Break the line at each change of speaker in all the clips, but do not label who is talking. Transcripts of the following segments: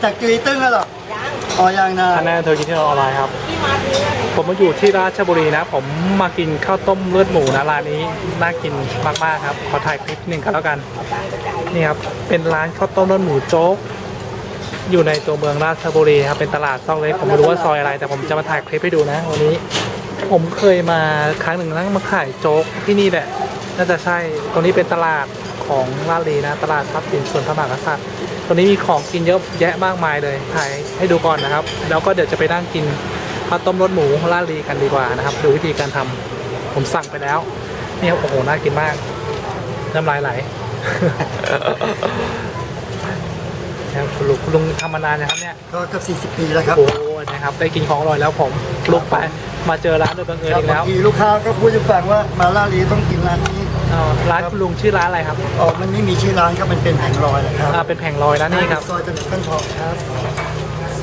แล้วอีถักจุยตึ้งแล้วเหรออ๋อยังนะ
ท่านแน่เธอกินที่เราออนไลน์ครับ ผมมาอยู่ที่ราชบุรีนะ ผมมากินข้าวต้มเลือดหมูนะร้านนี้น่ากินมากๆครับ ขอถ่ายคลิปหนึ่งกันแล้วกัน นี่ครับ เป็นร้านข้าวต้มเลือดหมูโจ๊ก อยู่ในตัวเมืองราชบุรีครับ เป็นตลาดซอกเล็ก ผมไม่รู้ว่าซอยอะไร แต่ผมจะมาถ่ายคลิปให้ดูนะวันนี้ ผมเคยมาครั้งหนึ่งนั่งมาขายโจ๊กที่นี่แหละ น่าจะใช่ ตรงนี้เป็นตลาดของลาดลีนะ ตลาดทรัพย์สินส่วนพระมหากษัตริย์ ตรงนี้มีของกินเยอะแยะมากมายเลยถ่ายให้ดูก่อนนะครับ แล้วก็เดี๋ยวจะไปนั่งกินข้าวต้มรสหมูลาดลีกันดีกว่านะครับ ดูวิธีการทำผมสั่งไปแล้วเนี่ยโอ้โหน่ากินมากน้ำลายไหลนะครับคุณลุงคุณลุงทำมานานนะครับเนี่ย
ก็เกือบ40 ปีแล้วครับ
โอ้โหนะครับได้กินของอร่อยแล้วผมลุกไปมาเจอร้านโดยบังเอิญอีกแล้ว
บางทีลูกค้าก็พูดให้ฟังว่ามาล่าลีต้องกินร้านนี้
อ๋อร้านคุณลุงชื่อร้านอะไรครับ
อ๋อมันไม่มีชื่อร้านครับมันเป็นแผงลอยนะครับ
อ่าเป็นแผงลอยนะนี่ครับ
ซอยถนนก้อนทองครับ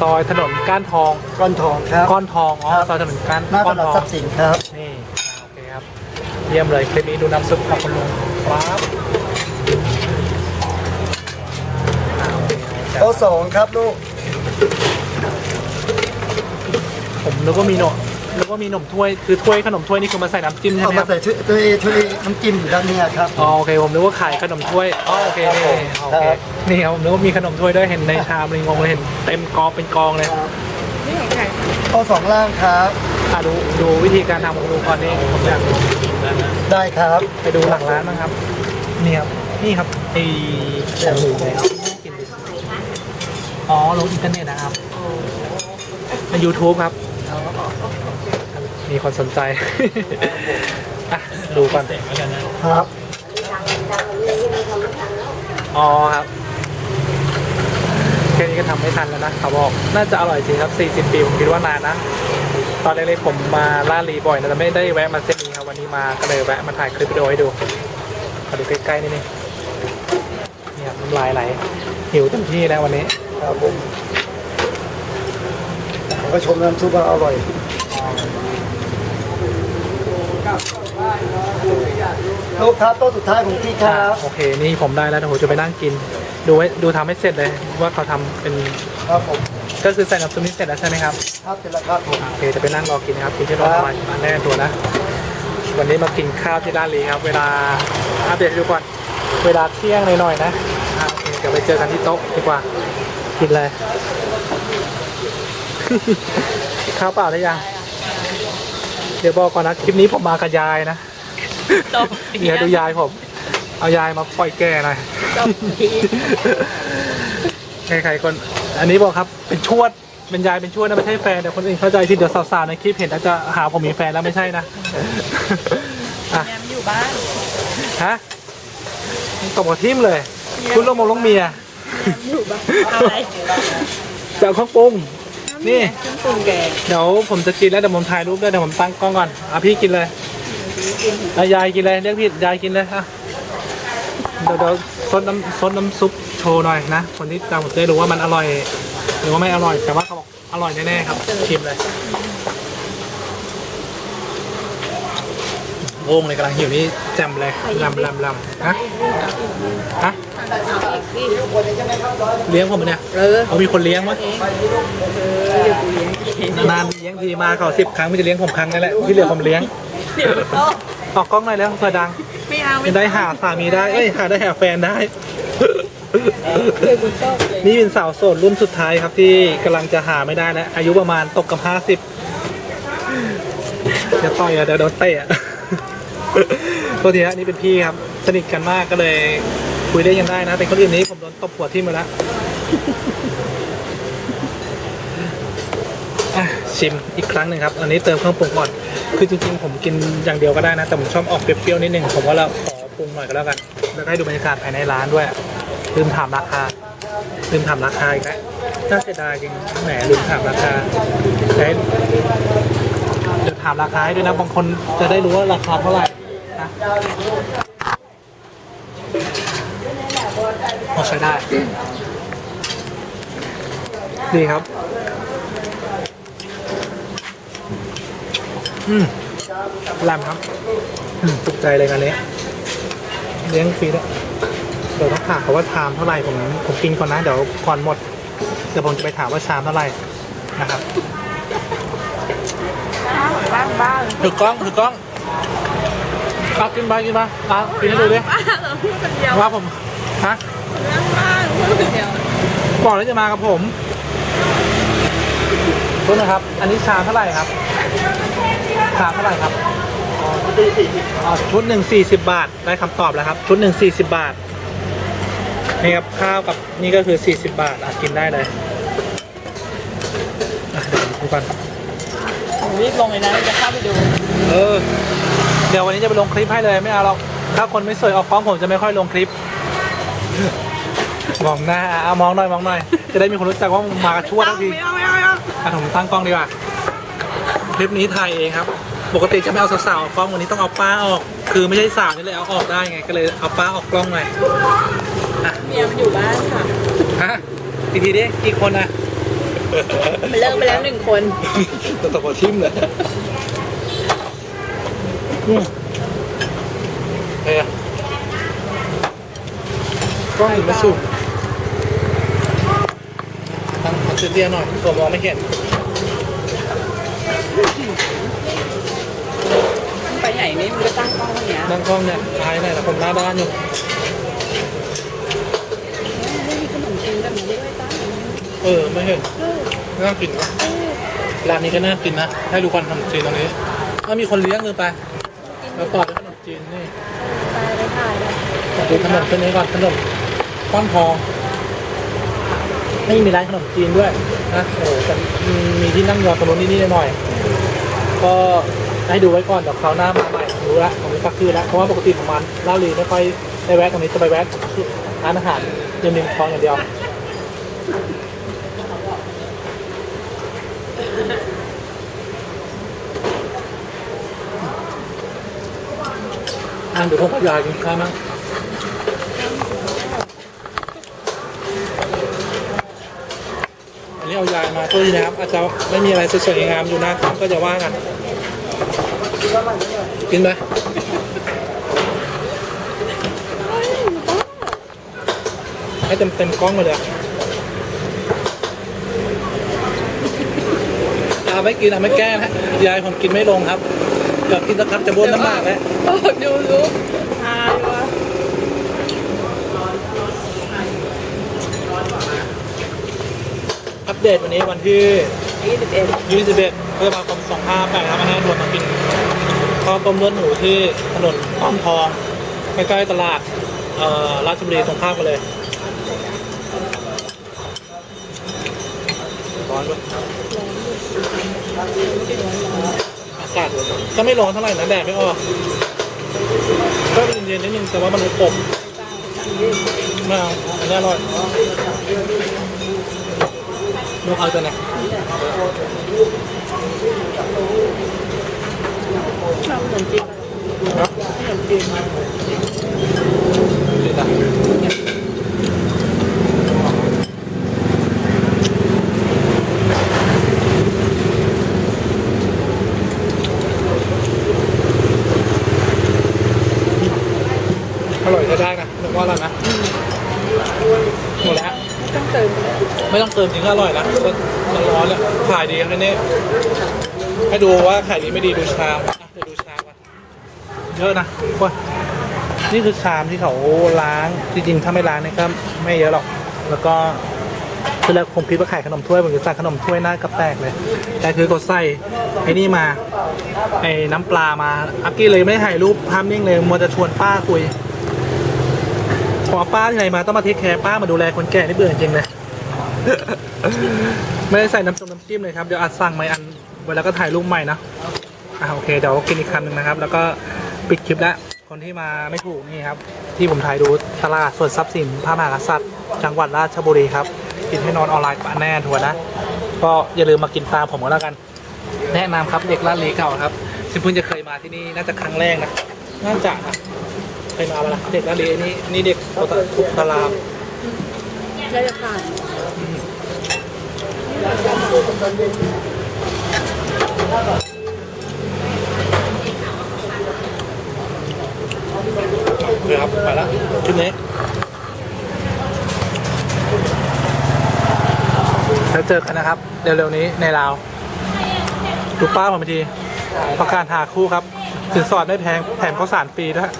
ซอยถนนก้านทอง
ก้อนทองครับ
ก้อนทองอ๋อ
ครับ
ซอยถนนก้าน
หน้า
ก้
ต
อน
ลาด
ทอ
ทรั
ง
พย์สินครับ
นี่อ่าโอเคครับ เยี่ยมเลยคลิปนี้ดูน้ำซุปครับคุณลุงครับอ่าโอเคครับ
โต๊ะสองครับลูก
ผมนึกว่ามีหนม นึกว่ามีหนมถ้วยคือถ้วยขนมถ้วยนี่คือมาใส่น้ำจิ้มใช่
เอา
ไหมค
มา
รับ
ใส่ช่วยช่วยช่วยน้ำจิ้มอยู่ด้านเนี้ยครับ
อ๋อโอเคผมนึกว่าขายขนมถ้วยอ๋อโอเคนี่โอเค
ครับ
นี่ครับผมนึกว่ามีขนมถ้วยด้วยเห็นในชามเลยงงเลยเห็นเต็มกองเป็นกองเลย
โต๊ะสองล่างครับ
อะดูดูวิธีการทำของคุณลุงก่อนนี่ผมอยากดู
ได้ครับ
ไปดูหลังร้านบ้างครับนี่ครับนี่ครับไอแหนมหมูเนี่ยกินดิอ๋อลงอินเทอร์เน็ตนะครับใน YouTube ครับ มีคนสนใจ อะ ดูก่อน
ครับ
อ๋อครับแค่นี้ก็ทำไม่ทันแล้วนะเขาบอก น่าจะอร่อยจริงครับ 40 ปี ผมคิดว่านานนะ ตอนเล็กๆผมมาล่าดลีบ่อยนะแต่ไม่ได้แวะมาเส้นนี้ครับ วันนี้มาก็เลยแวะมาถ่ายคลิปวิดีโอให้ดูมาดูใกล้ๆนิดนึงเนี่ยครับน้ำลายไหลหิวเต็มที่แล้ววันนี้
ครับผมผมก็ชมน้ำซุปว่าอร่อย ลูกครับโต๊ะสุดท้ายของพี่ค
อ่า
รับ
โอเค นี่ผมได้แล้วเดี๋ยวผมจะไปนั่งกิน ดูให้ดูทำให้เสร็จเลยว่าเขาทำเป็น
ครับผม
ก็คือใส่น้ำซุปนี้เสร็จแล้วใช่ไหมครับ
ครับเสร็จแล้วครับผม
โอเคจะไปนั่งรอกินนะครับกินที่รถมามาแน่ตัวนะ วันนี้มากินข้าวที่ร้านลีครับ เวลาอัปเดตให้ดูก่อนเวลาเที่ยงหน่อยๆนะอ่าโอเคเดี๋ยวไปเจอกันที่โต๊ะดีกว่ากินเลยข้าวเปล่าได้ยัง เดี๋ยวบอกก่อนนะคลิปนี้ผมมากับยายนะ
จบ
เดี๋ยวดูยายผม เอายายมาปล่อยแก่หน่อย
จบที
ใครๆคน อันนี้บอกครับเป็นชวดเป็นยายเป็นชวดนะไม่ใช่แฟนแต่คนอื่นเข้าใจที่เดี๋ยวสาวๆในคลิปเห็นอาจจะหาผมมีแฟนแล้วไม่ใช่นะอะ
แอมอยู่บ้าน
ฮะตบกับทิมเลย คุณลงมงลงเมีย
อยู่บ้านอะไร
จะเอาเครื่องปรุง นี่
เครื่องปรุงแกง
เดี๋ยวผมจะกินแล้วเดี๋ยวผมถ่ายรูปด้วยเดี๋ยวผมตั้งกล้องก่อนอะพี่กินเลยอะยายกินเลยเรียกพี่ยายกินเลยอะเดี๋ยวเดี๋ยวซดน้ำซดน้ำซุปโชว์หน่อยนะคนที่จำผมจะได้รู้ว่ามันอร่อย หรือว่าไม่อร่อยแต่ว่าเขาบอกอร่อยแน่ๆครับชิมเลย โอ่งเลยกำลังหิวนี่แจ่มเลยลำลำลำฮะฮะเลี้ยงผมปะเนี่ย
เออ
เขามีคนเลี้ยงมั้ย
เดี๋ยวกูเลี้ยง
นานเลี้ยงทีมาเขาสิบครั้งไม่จะเลี้ยงผมครั้งนั่นแหละที่เหลือผมเลี้ยงออกกล้องหน่อยแล้วเพื่อดัง
ไม่เอาไม่
ได้หาสามีได้เอ้ยหาได้หาแฟนได้นี่เป็นสาวโสดรุ่นสุดท้ายครับที่กำลังจะหาไม่ได้แล้วอายุประมาณตกกับห้าสิบจะต่อยอะเดี๋ยวโดนเตะ อะโทษทีนะนี่เป็นพี่ครับ สนิทกันมากก็เลยคุยได้ยังได้นะ เป็นคนอื่นนี้ผมโดนตบหัวทิ่มมาแล้วอะชิมอีกครั้งหนึ่งครับ อันนี้เติมเครื่องปรุงก่อน คือจริงๆ ผมกินอย่างเดียวก็ได้นะ แต่ผมชอบออกเปรี้ยวๆนิดนึง ผมว่าเราขอปรุงหน่อยก็แล้วกัน แล้วก็ให้ดูบรรยากาศภายในร้านด้วย ลืมถามราคา ลืมถามราคาอีกแล้วน่าเสียดายจริง แหมลืมถามราคาเดี๋ยวเดี๋ยวถามราคาให้ด้วยนะ บางคนจะได้รู้ว่าราคาเท่าไหร่ พอใช้ได้ ดีครับ อืมแรมครับอืมถูกใจเลยงานนี้ เลี้ยงฟรีด้วยเดี๋ยวต้องถามเขาว่าไทม์เท่าไหร่ผมผมกินก่อนนะเดี๋ยวก่อนหมดเดี๋ยวผมจะไปถามว่าชามเท่าไหร่นะครับ
บ้างบ้าง
ถือกล้องถือกล้อง เอากินไปกินมาเอากินให้ดูดิ
บ้างเราพูดคนเดียว
ว่าผมฮะ
บ้างบ้างพูดคนเดียว
บอกแล้วจะมากับผมโทษนะครับ อันนี้ชามเท่าไหร่ครับชามเท่าไหร่ครับอ๋อชุดหนึ่งสี่สิบบาท ได้คำตอบแล้วครับ ชุดหนึ่งสี่สิบบาท นี่ครับข้าวกับนี่ก็คือสี่สิบบาทอะกินได้เลยอะเดี๋ยวผมดูกัน
ผมรีบลงเลยนะจะเข้าไปดู
เออ เดี๋ยววันนี้จะไปลงคลิปให้เลยไม่เอาหรอกถ้าคนไม่สวยออกฟ้องผมจะไม่ค่อยลงคลิป มองหน้าอะเอามองหน่อยมองหน่อย จะได้มีคนรู้จักว่ามากันชั่วทั้งที
ไม่เอาไม่เอาไม่เอา
อะผมตั้งกล้องดีกว่าคลิปนี้ถ่ายเองครับ ปกติจะไม่เอาสาวๆออกกล้องวันนี้ต้องเอาป้าออก คือไม่ใช่สาวนี่เลยเอาออกได้ไงก็เลยเอาป้าออกกล้องหน่อยอะ
เมียมันอยู่บ้านค่ะ
ฮะอีกทีดิกี่คนอะ
มันเลิกไปแล้วหนึ่งคน
ตัวตกทิมเลย อืมเฮ้ยกล้องไม่สูงตั้งเตี้ยๆหน่อยตัวมองไม่เห็น
ไปไหนนี่มันก็ตั้งกล้องอย่างเงี้ย
นั่งกล้องเนี่ยท้ายหน่อยแต่ผมหน้าด้านอยู่
ไม่มีขนมจีนแบบนี้ด้วยตั้ง
เออไม่เห็นน่ากินวะร้านนี้ก็น่ากินนะให้ดูควันขนมจีนตรงนี้ถ้ามีคนเลี้ยงเลยไป แล้วต่อด้วยขนมจีนนี่
ไปไปถ่ายเลย
ดูขนมตัวนี้ก่อนขนมก้อนทองนี่มีร้านขนมจีนด้วยนะโอ้โหแต่มีที่นั่งยองตรงนู้นนี่ๆหน่อยๆก็ให้ดูไว้ก่อนเดี๋ยวคราวหน้ามาใหม่รู้ละผมไม่ปักชื่อละเพราะว่าปกติผมมันเล่าลีไม่ค่อยได้แวะตรงนี้จะไปแวะร้านอาหารเย็นริมคลองอย่างเดียว อะเดี๋ยวผมขอยายกินข้าวมั้งอันนี้เอายายมาตัวนี้นะครับ อาจจะไม่มีอะไรสวยๆงามอยู่น้ากล้องก็จะว่ากัน กินไหมให้เต็มเต็มกล้องมาเลยอะเอาไม่กินอาไม่แก้นะยายผมกินไม่ลงครับ เดี๋ยวกินสักครับจะบ้วนน้ำมากแล้ว
ดูดูทายว่ะ
อัปเดตวันนี้วันที่
ยี่สิบเอ็ด
21พฤษภาคม2558ครับมาแน่รวมมากินข้าวต้มเลือดหมูที่ถนนอ้อมทองใกล้ๆตลาดราชบุรีตรงข้ามกันเลยร้อนด้วย กาศก็ไม่ร้อนเท่าไหร่นะแดดไม่ออกก็เย็นๆนิดนึงแต่ว่ามันอบไม่เอาอันนี้อร่อยลูกเอาตัวไหน
ชอบขนมจีน
ครับ
ขนมจีน
ดีจ้ะอร่อยใช้ได้นะนึกว่าอร่อยนะหมดแล้ว
ไม่ต้องเติมเลย
ไม่ต้อง เติมจริงก็อร่อยนะมันร้อนเลยขายดีครับนี้ให้ดูว่าขายดีไม่ดีดูชามอะเดี๋ยวดูชามก่อนเยอะนะว้านี่คือชามที่เขาล้างจริงๆถ้าไม่ล้างนี่ก็ไม่เยอะหรอก แล้วก็คือแล้วผมคิดว่าขายขนมถ้วยผมจะสั่งขนมถ้วยหน้ากระแตกเลย แต่คือกดใส่ไอ้นี่มาไอ้น้ำปลามาอักกี้เลยไม่ถ่ายรูปภาพนิ่งเลยมัวจะชวนป้าคุยพอป้าที่ไหนมาต้องมาเทคแคร์ป้ามาดูแลคนแก่นี่เบื่อจริงเลย ไม่ได้ใส่น้ำจงน้ำจิ้มเลยครับ เดี๋ยวอัดสั่งใหม่อันไว้แล้วก็ถ่ายรูปใหม่นะอ่าโอเคเดี๋ยวกินอีกคันหนึ่งนะครับ แล้วก็ปิดคลิปแล้วคนที่มาไม่ถูกนี่ครับ ที่ผมถ่ายดูตลาดส่วนทรัพย์สินพระมหากษัตริย์จังหวัดราชบุรีครับ กินให้นอนออนไลน์ปะแน่ทัวร์นะ ก็อย่าลืมมากินตามผมก็แล้วกัน แนะนำครับเด็กร้านลีเก่าครับซึ่งเพิ่งจะเคยมาที่นี่น่าจะครั้งแรกนะน่าจะนะเคยมาแล้วเด็กร้านลีนี่นี่เด็กโตตลาด
ก็จะผ่าน
นะครับไปล้วชุดนี้แล้วเจอกันนะครับ เร็วๆนี้ในลาวดูป้าผมทีประกาศหาคู่ครับสินสอดไม่แพงแถมข้าวสารฟรีด้วย